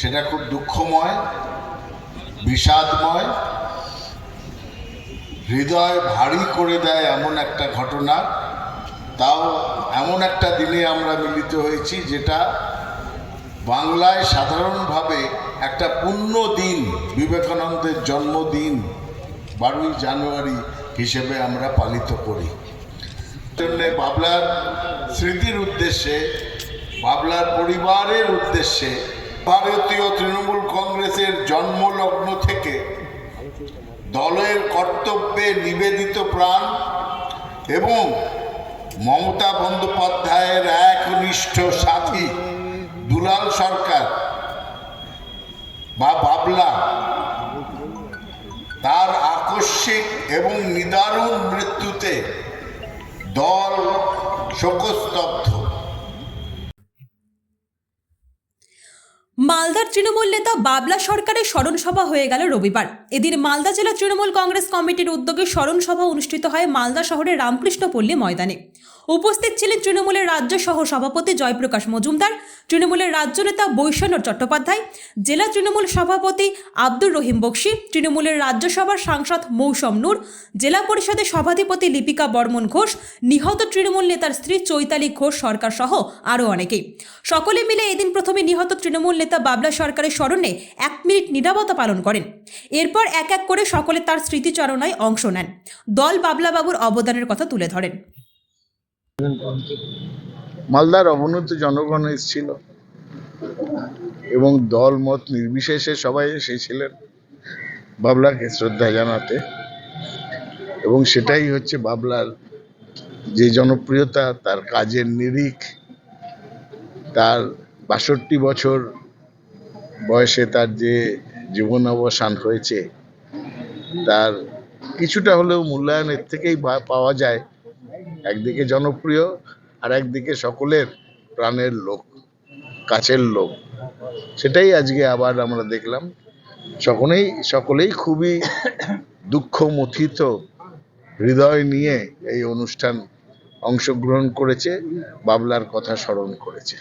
সেটা খুব দুঃখময়, বিষাদময়, হৃদয় ভারী করে দেয় এমন একটা ঘটনা। তাও এমন একটা দিনে আমরা মিলিত হয়েছি যেটা বাংলায় সাধারণভাবে একটা পুণ্য দিন, বিবেকানন্দের জন্মদিন, বারোই জানুয়ারি হিসেবে আমরা পালিত করি। জন্যে বাবলার স্মৃতির উদ্দেশ্যে, বাবলার পরিবারের উদ্দেশ্যে ভারতীয় তৃণমূল কংগ্রেসের জন্মলগ্ন থেকে দলের কর্তব্যে নিবেদিত প্রাণ এবং মমতা বন্দ্যোপাধ্যায়ের একনিষ্ঠ সাথী দুলাল সরকার বা বাবলা, তার আকস্মিক এবং নিদারুণ মৃত্যুতে দল শোকস্তব্ধ। মালদার তৃণমূল নেতা বাবলা সরকারের স্মরণ সভা হয়ে গেল রবিবার। এদিন মালদা জেলা তৃণমূল কংগ্রেস কমিটির উদ্যোগে স্মরণ সভা অনুষ্ঠিত হয় মালদা শহরের রামকৃষ্ণপল্লী ময়দানে। উপস্থিত ছিলেন তৃণমূলের রাজ্য সহ সভাপতি জয়প্রকাশ মজুমদার, তৃণমূলের রাজ্য নেতা বৈষ্ণব চট্টোপাধ্যায়, জেলা তৃণমূল সভাপতি আব্দুর রহিম বক্সি, তৃণমূলের রাজ্যসভার সাংসদ মৌসম নূর, জেলা পরিষদের সভাধিপতি লিপিকা বর্মন ঘোষ, নিহত তৃণমূল নেতার স্ত্রী চৈতালি ঘোষ সরকার সহ আরও অনেকেই। সকলে মিলে এদিন প্রথমে নিহত তৃণমূল নেতা বাবলা সরকারের স্মরণে এক মিনিট নীরবতা পালন করেন। এরপর এক এক করে সকলে তার স্মৃতিচারণায় অংশ নেন। দল বাবলাবাবুর অবদানের কথা তুলে ধরেন। মালদার অবনত জনগণ এসেছিল এবং দল মত নির্বিশেষে সবাই এসেছিলেন বাবলাকে শ্রদ্ধা জানাতে। এবং সেটাই হচ্ছে বাবলার যে জনপ্রিয়তা, তার কাজের নিরিখ, তার বাষট্টি বছর বয়সে তার যে জীবন অবসান হয়েছে, তার কিছুটা হলেও মূল্যায়নের থেকেই পাওয়া যায়। একদিকে জনপ্রিয় আর একদিকে সকলের প্রাণের লোক, কাছের লোক। সেটাই আজকে আবার আমরা দেখলাম। সকলেই সকলেই খুবই দুঃখমথিত হৃদয় নিয়ে এই অনুষ্ঠান অংশগ্রহণ করেছে, বাবলার কথা স্মরণ করেছে।